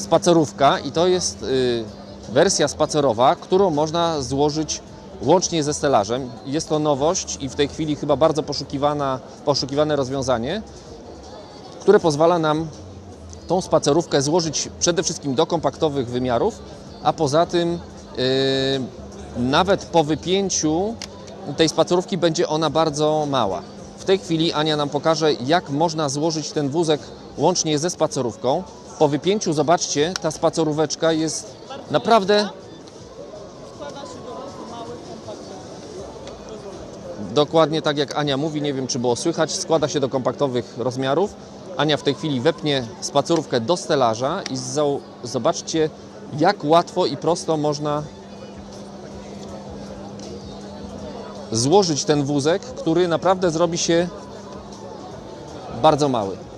spacerówka i to jest y, wersja spacerowa, którą można złożyć łącznie ze stelażem. Jest to nowość i w tej chwili chyba bardzo poszukiwana, poszukiwane rozwiązanie, które pozwala nam tą spacerówkę złożyć przede wszystkim do kompaktowych wymiarów, a poza tym yy, nawet po wypięciu tej spacerówki będzie ona bardzo mała. W tej chwili Ania nam pokaże, jak można złożyć ten wózek łącznie ze spacerówką. Po wypięciu, zobaczcie, ta spaceróweczka jest naprawdę dokładnie tak jak Ania mówi, nie wiem czy było słychać, składa się do kompaktowych rozmiarów. Ania w tej chwili wepnie spacerówkę do stelaża i zo- zobaczcie jak łatwo i prosto można złożyć ten wózek, który naprawdę zrobi się bardzo mały.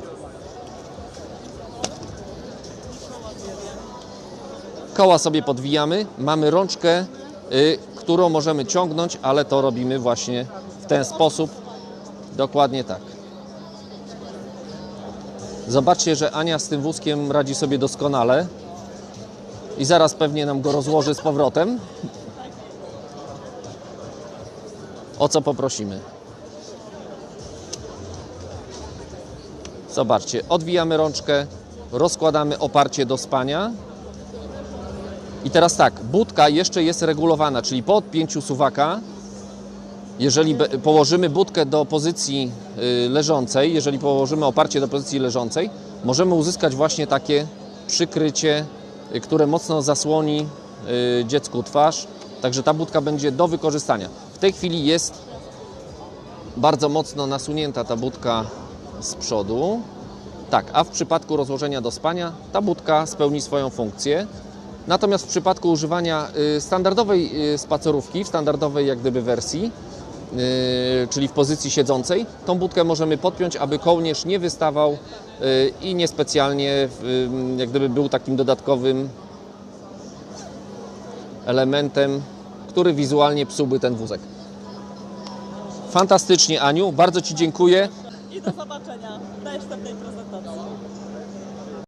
Koła sobie podwijamy, mamy rączkę, y, którą możemy ciągnąć, ale to robimy właśnie w ten sposób. Dokładnie tak. Zobaczcie, że Ania z tym wózkiem radzi sobie doskonale i zaraz pewnie nam go rozłoży z powrotem. O co poprosimy? Zobaczcie, odwijamy rączkę, rozkładamy oparcie do spania. I teraz tak, budka jeszcze jest regulowana, czyli po odpięciu suwaka, jeżeli położymy budkę do pozycji y, leżącej, jeżeli położymy oparcie do pozycji leżącej, możemy uzyskać właśnie takie przykrycie, y, które mocno zasłoni y, dziecku twarz. Także ta budka będzie do wykorzystania. W tej chwili jest bardzo mocno nasunięta ta budka z przodu. Tak, a w przypadku rozłożenia do spania ta budka spełni swoją funkcję. Natomiast w przypadku używania y, standardowej y, spacerówki, w standardowej jak gdyby wersji, y, czyli w pozycji siedzącej, tą budkę możemy podpiąć, aby kołnierz nie wystawał i niespecjalnie jak gdyby był takim dodatkowym elementem, który wizualnie psułby ten wózek. Fantastycznie Aniu, bardzo Ci dziękuję. I do zobaczenia na następnej prezentacji.